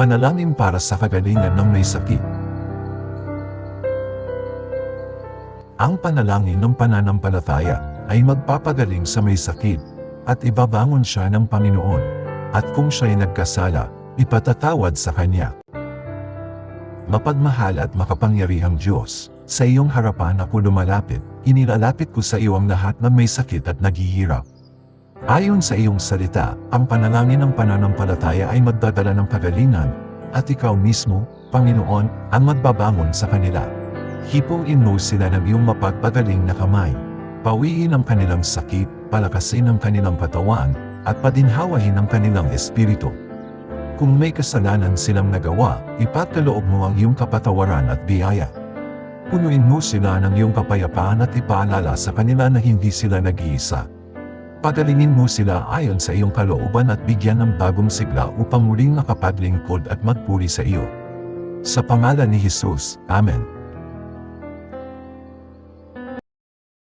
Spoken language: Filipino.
Panalangin para sa kagalingan ng may sakit. Ang panalangin ng pananampalataya ay magpapagaling sa may sakit at ibabangon siya ng Panginoon. At kung siya'y nagkasala, ipatatawad sa Kanya. Mapagmahal at makapangyarihang Diyos, sa iyong harapan ako lumalapit, inilalapit ko sa iyo ang lahat ng may sakit at naghihirap. Ayon sa iyong salita, ang panalangin ng pananampalataya ay magdadala ng kagalingan, at ikaw mismo, Panginoon, ang magbabangon sa kanila. Hipuin mo sila ng iyong mapagpagaling na kamay. Pawiin ang kanilang sakit, palakasin ang kanilang katawan, at padinhawahin ang kanilang espiritu. Kung may kasalanan silang nagawa, ipagkaloob mo ang iyong kapatawaran at biyaya. Punuin mo sila ng iyong kapayapaan at ipaalala sa kanila na hindi sila nag-iisa. Pagalingin mo sila ayon sa iyong kalooban at bigyan ng bagong sigla upang muling makapaglingkod at magpuri sa iyo. Sa pangalan ni Jesus, Amen.